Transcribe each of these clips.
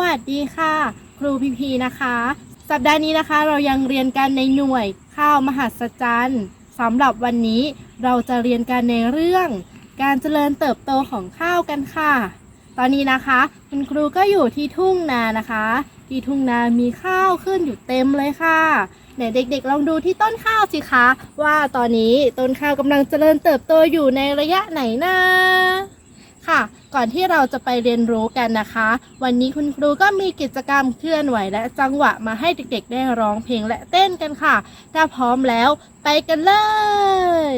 วัสดีค่ะ ครูพีพีนะคะ สัปดาห์นี้นะคะเรายังเรียนกันในหน่วยข้าวมหัศจรรย์สำหรับวันนี้เราจะเรียนกันในเรื่อง การเจริญเติบโตของข้าวกันค่ะ ตอนนี้นะคะ คุณครูก็อยู่ที่ทุ่งนานะคะ ที่ทุ่งนามีข้าวขึ้นอยู่เต็มเลยค่ะไหนเด็กๆ ลองดูที่ต้นข้าวสิคะ ว่าตอนนี้ต้นข้าวกำลังเจริญเติบโตอยู่ในระยะไหนนะ ค่ะ ก่อนที่เราจะไปเรียนรู้กันนะคะ วันนี้คุณครูก็มีกิจกรรมเคลื่อนไหวและจังหวะมาให้เด็กๆ ได้ร้องเพลงและเต้นกันค่ะ ถ้าพร้อมแล้วไปกันเลย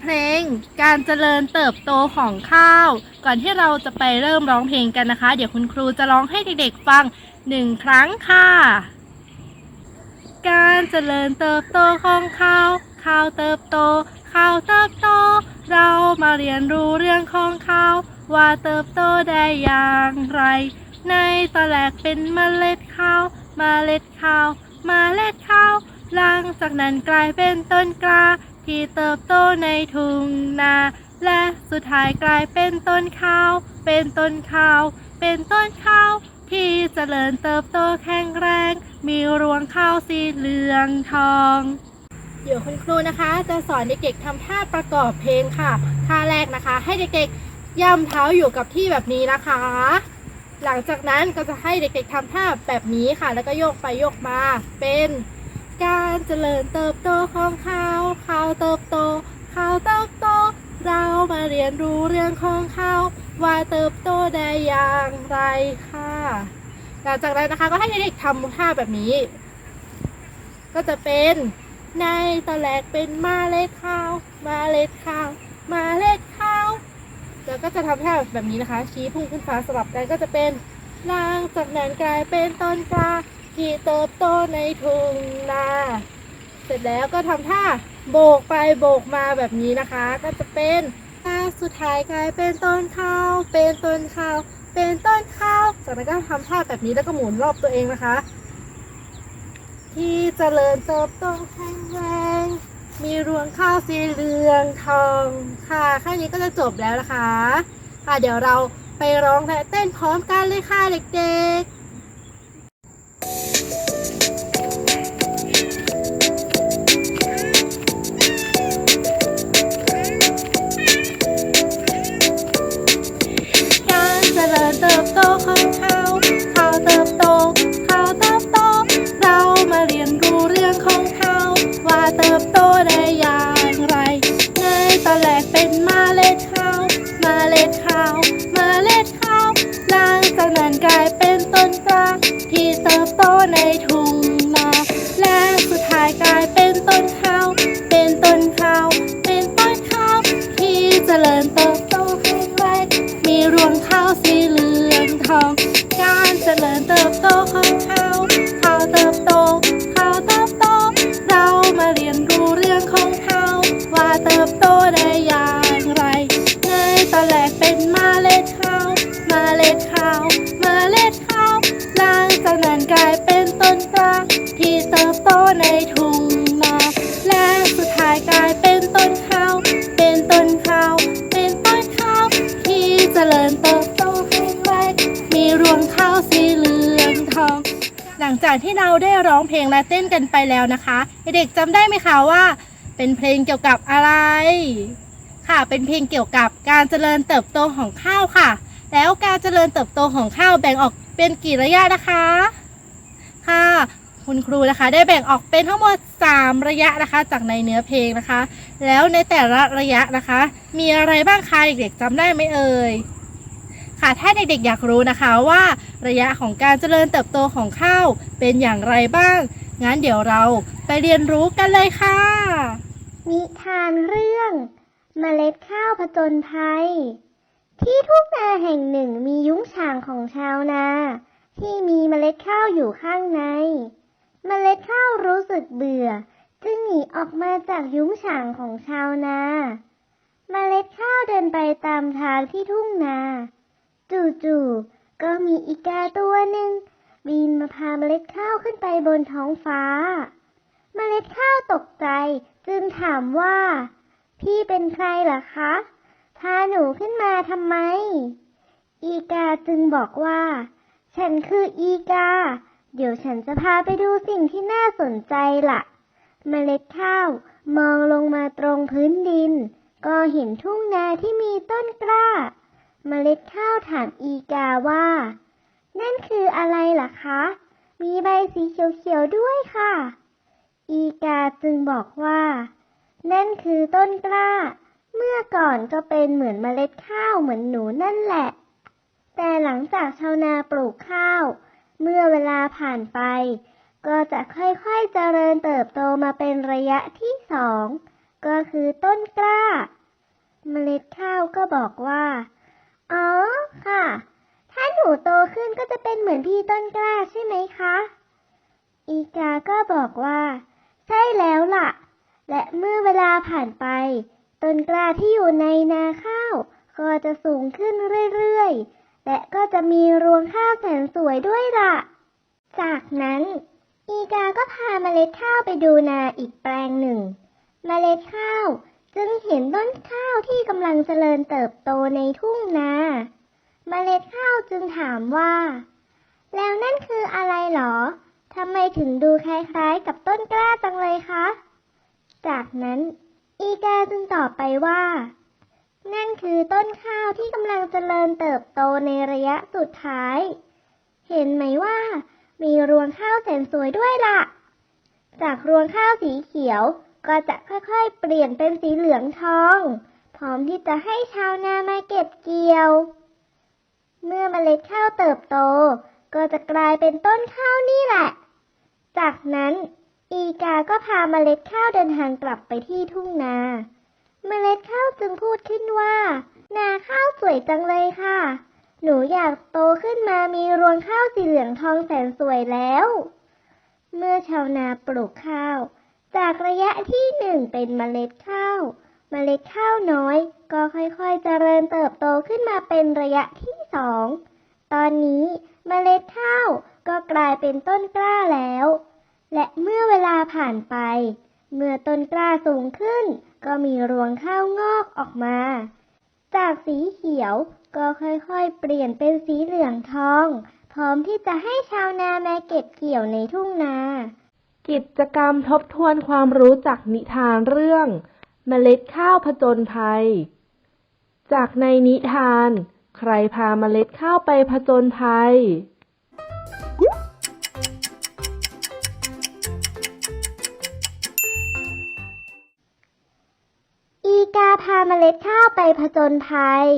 เพลงการเจริญเติบโตของข้าว ก่อนที่เราจะไปเริ่มร้องเพลงกันนะคะ เดี๋ยวคุณครูจะร้องให้เด็กๆฟังหนึ่งครั้งค่ะ การเจริญเติบโตของข้าว ข้าวเติบโต ข้าวเติบโต เรามาเรียนรู้เรื่องของข้าว ว่าเติบโตได้อย่างไร ในตอนแรกเป็นเมล็ดข้าวเมล็ดข้าวเมล็ดข้าวหลังจากนั้นกลายเป็นต้นกล้าที่เติบโตในทุ่งนา และสุดท้ายกลายเป็นต้นข้าว เป็นต้นข้าว เป็นต้นข้าว ที่เจริญเติบโตแข็งแรง มีรวงข้าวสีเหลืองทอง เดี๋ยวคุณครูนะคะจะสอนเด็กๆทำท่าประกอบเพลงค่ะ ท่าแรกนะคะ ให้เด็กๆย่ำเท้าอยู่กับที่แบบนี้นะคะ หลังจากนั้นก็จะให้เด็กๆทำท่าแบบนี้ค่ะ แล้วก็โยกไปโยกมา เป็นการเจริญเติบโตของข้าวข้าวเติบโตข้าวเติบโต เรามาเรียนรู้เรื่องของข้าวว่าเติบโตได้อย่างไรค่ะ หลังจากนั้นนะคะก็ให้เด็กๆทำท่าแบบนี้ ก็จะเป็น ในตอนแรกเป็นมาเล็ดข้าว มาเล็ดข้าว มาเล็ดข้าว แล้วก็จะทำท่าแบบนี้นะคะ ชี้พุ่งขึ้นฟ้าสลับกันก็จะเป็นหลังจากนั้นกลายเป็นต้นกล้าที่เติบโตในทุ่งนาเสร็จแล้วก็ทำท่าโบกไปโบกมาแบบนี้นะคะ ก็จะเป็นท่าสุดท้ายกลายเป็นต้นข้าว เป็นต้นข้าว เป็นต้นข้าว จากนั้นก็ทำท่าแบบนี้แล้วก็หมุนรอบตัวเองนะคะ ที่เจริญเติบโตแข็งแรงมีรวงข้าวสีเหลืองทองค่ะแค่นี้ก็จะจบแล้วนะคะ ค่ะเดี๋ยวเราไปร้องและเต้นพร้อมกันเลยค่ะเด็กๆ ทองหลังจากที่เราได้ร้องเพลงและเต้นกันไปแล้วนะคะเด็กจำได้ไหมคะว่า เป็นเพลงเกี่ยวกับอะไร ค่ะเป็นเพลงเกี่ยวกับการเจริญเติบโตของข้าวค่ะ แล้วการเจริญเติบโตของข้าวแบ่งออกเป็นกี่ระยะนะคะ ค่ะ คุณครูนะคะ ได้แบ่งออกเป็นทั้งหมด 3 ระยะนะคะ จากในเนื้อเพลงนะคะ แล้วในแต่ละระยะนะคะ มีอะไรบ้างคะเด็กๆจำได้ไหมเอ่ย ค่ะถ้าเด็กๆอยากรู้นะคะว่าระยะของการเจริญเติบโตของข้าวเป็นอย่างไรบ้าง งั้นเดี๋ยวเราไปเรียนรู้กันเลยค่ะ นิทานเรื่องเมล็ดข้าวผจญภัย ที่ทุ่งนาแห่งหนึ่งมียุ้งฉางของชาวนา ที่มีเมล็ดข้าวอยู่ข้างใน เมล็ดข้าวรู้สึกเบื่อ จึงหนีออกมาจากยุ้งฉางของชาวนา เมล็ดข้าวเดินไปตามทางที่ทุ่งนา จู่ๆก็มีอีกาตัวหนึ่งบินมาพาเมล็ดข้าวขึ้นไปบนท้องฟ้า เมล็ดข้าวตกใจจึงถามว่า พี่เป็นใครเหรอคะ พาหนูขึ้นมาทำไม อีกาจึงบอกว่า ฉันคืออีกา เดี๋ยวฉันจะพาไปดูสิ่งที่น่าสนใจล่ะ เมล็ดข้าวมองลงมาตรงพื้นดิน ก็เห็นทุ่งนาที่มีต้นกล้า เมล็ดข้าวถามอีกาว่า นั่นคืออะไรล่ะคะ มีใบสีเขียวๆด้วยค่ะ อีกาจึงบอกว่า นั่นคือต้นกล้า เมื่อก่อนก็เป็นเหมือนเมล็ดข้าวเหมือนหนูนั่นแหละ แต่หลังจากชาวนาปลูกข้าว เมื่อเวลาผ่านไป ก็จะค่อยๆเจริญเติบโตมาเป็นระยะที่สอง ก็คือต้นกล้า เมล็ดข้าวก็บอกว่า อ๋อ ค่ะ ถ้าหนูโตขึ้นก็จะเป็นเหมือนพี่ต้นกล้าใช่ไหมคะ อีกาก็บอกว่า ใช่แล้วล่ะ และเมื่อเวลาผ่านไป ต้นกล้าที่อยู่ในนาข้าว ก็จะสูงขึ้นเรื่อยๆ และก็จะมีรวงข้าวแสนสวยด้วยล่ะ จากนั้นอีกาก็พาเมล็ดข้าวไปดูนาอีกแปลงหนึ่ง เมล็ดข้าว จึงเห็นต้นข้าวที่กำลังเจริญเติบโตในทุ่งนาเมล็ดข้าวจึงถามว่า แล้วนั่นคืออะไรหรอทำไมถึงดูคล้ายๆกับต้นกล้าจังเลยคะ จากนั้น อีกาจึงตอบไปว่า นั่นคือต้นข้าวที่กำลังเจริญเติบโตในระยะสุดท้าย เห็นไหมว่า มีรวงข้าวแสนสวยด้วยล่ะ จากรวงข้าวสีเขียว ก็จะค่อยๆเปลี่ยนเป็นสีเหลืองทอง พร้อมที่จะให้ชาวนามาเก็บเกี่ยว เมื่อเมล็ดข้าวเติบโต ก็จะกลายเป็นต้นข้าวนี่แหละ จากนั้นอีกาก็พาเมล็ดข้าวเดินทางกลับไปที่ทุ่งนา เมล็ดข้าวจึงพูดขึ้นว่า นาข้าวสวยจังเลยค่ะ หนูอยากโตขึ้นมามีรวงข้าวสีเหลืองทองแสนสวยแล้ว เมื่อชาวนาปลูกข้าว จากระยะที่หนึ่งเป็นเมล็ดข้าว เมล็ดข้าวน้อย ก็ค่อยๆเจริญเติบโตขึ้นมาเป็นระยะที่สอง ตอนนี้เมล็ดข้าวก็กลายเป็นต้นกล้าแล้ว และเมื่อเวลาผ่านไป เมื่อต้นกล้าสูงขึ้น ก็มีรวงข้าวงอกออกมา จากสีเขียวก็ค่อยๆ เปลี่ยนเป็นสีเหลืองทอง พร้อมที่จะให้ชาวนามาเก็บเกี่ยวในทุ่งนา กิจกรรมทบทวนความรู้จากนิทานเรื่อง เมล็ดข้าวผจญภัย จากในนิทาน ใครพาเมล็ดข้าวไปผจญภัย อีกาพาเมล็ดข้าวไปผจญภัย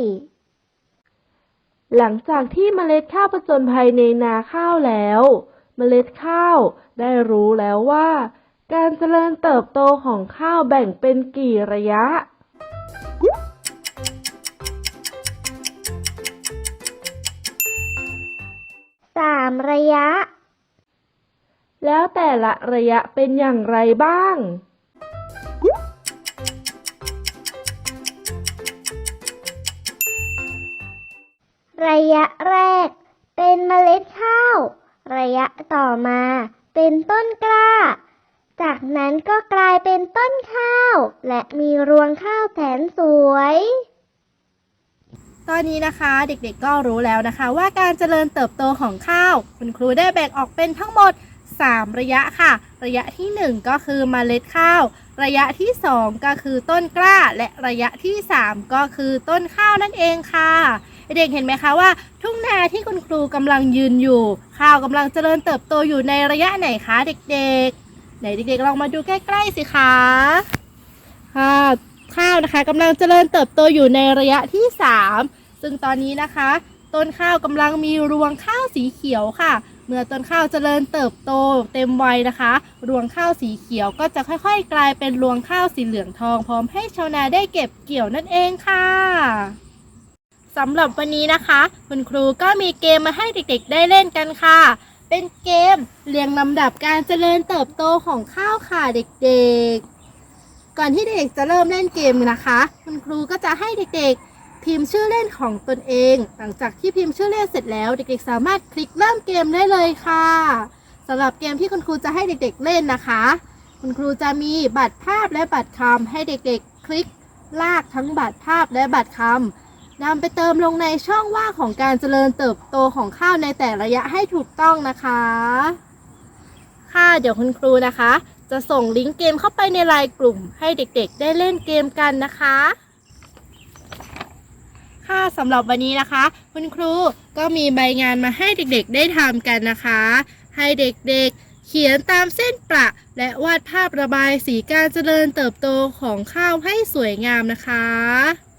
หลังจากที่เมล็ดข้าวผจญภัยในนาข้าวแล้ว เมล็ดข้าว ได้รู้แล้วว่า การเจริญเติบโตของข้าวแบ่งเป็นกี่ระยะ สามระยะ แล้วแต่ละระยะเป็นอย่างไรบ้างระยะแรกเป็นเมล็ดข้าว ระยะต่อมาเป็นต้นกล้า จากนั้นก็กลายเป็นต้นข้าว และมีรวงข้าวแสนสวย ตอนนี้นะคะเด็กๆก็รู้แล้วนะคะ ว่าการเจริญเติบโตของข้าว คุณครูได้แบ่งออกเป็นทั้งหมด 3 ระยะค่ะ ระยะที่ 1 ก็คือเมล็ดข้าว ระยะที่ 2 ก็คือต้นกล้า และระยะที่ 3 ก็คือต้นข้าวนั่นเองค่ะ เด็กเห็นไหมคะว่า ทุ่งนาที่คุณครูกำลังยืนอยู่ ข้าวกำลังเจริญเติบโตอยู่ในระยะไหนคะเด็กๆ ไหนเด็กๆลองมาดูใกล้ๆสิคะค่ะข้าวนะคะกำลังเจริญเติบโตอยู่ในระยะที่ 3 ซึ่งตอนนี้นะคะ ต้นข้าวกำลังมีรวงข้าวสีเขียวค่ะ เมื่อต้นข้าวเจริญเติบโตเต็มวัยนะคะ รวงข้าวสีเขียวก็จะค่อยๆ กลายเป็นรวงข้าวสีเหลืองทองพร้อมให้ชาวนาได้เก็บเกี่ยวนั่นเองค่ะ สำหรับวันนี้นะคะ คุณครูก็มีเกมมาให้เด็กๆได้เล่นกันค่ะ เป็นเกมเรียงลำดับการเจริญเติบโตของข้าวค่ะเด็กๆ ก่อนที่เด็กๆจะเริ่มเล่นเกมนะคะ คุณครูก็จะให้เด็กๆ พิมพ์ชื่อเล่นของตนเอง หลังจากที่พิมพ์ชื่อเล่นเสร็จแล้ว เด็กๆ สามารถคลิกเริ่มเกมได้เลยค่ะสำหรับเกมที่คุณครูจะให้เด็กๆเล่นนะคะ คุณครูจะมีบัตรภาพและบัตรคำให้เด็กๆ คลิกลากทั้งบัตรภาพและบัตรคำ นำไปเติมลงในช่องว่างของการเจริญเติบโตของข้าวในแต่ระยะให้ถูกต้องนะคะ ค่ะเดี๋ยวคุณครูนะคะ จะส่งลิงก์เกมเข้าไปในไลน์กลุ่ม ให้เด็กๆ ได้เล่นเกมกันนะคะ ค่ะสำหรับวันนี้นะคะ คุณครูก็มีใบงานมาให้เด็กๆ ได้ทำกันนะคะ ให้เด็กๆเขียนตามเส้นประและวาดภาพระบายสีการเจริญเติบโตของข้าวให้สวยงามนะคะ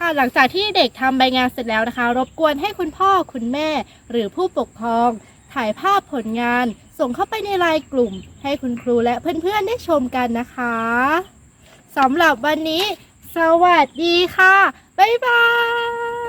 ค่ะหลังจากที่เด็กทำใบงานเสร็จแล้วนะคะ รบกวนให้คุณพ่อคุณแม่ หรือผู้ปกครอง ถ่ายภาพผลงาน ส่งเข้าไปในไลน์กลุ่ม ให้คุณครูและเพื่อนๆได้ชมกันนะคะสำหรับวันนี้ สวัสดีค่ะ บ๊ายบาย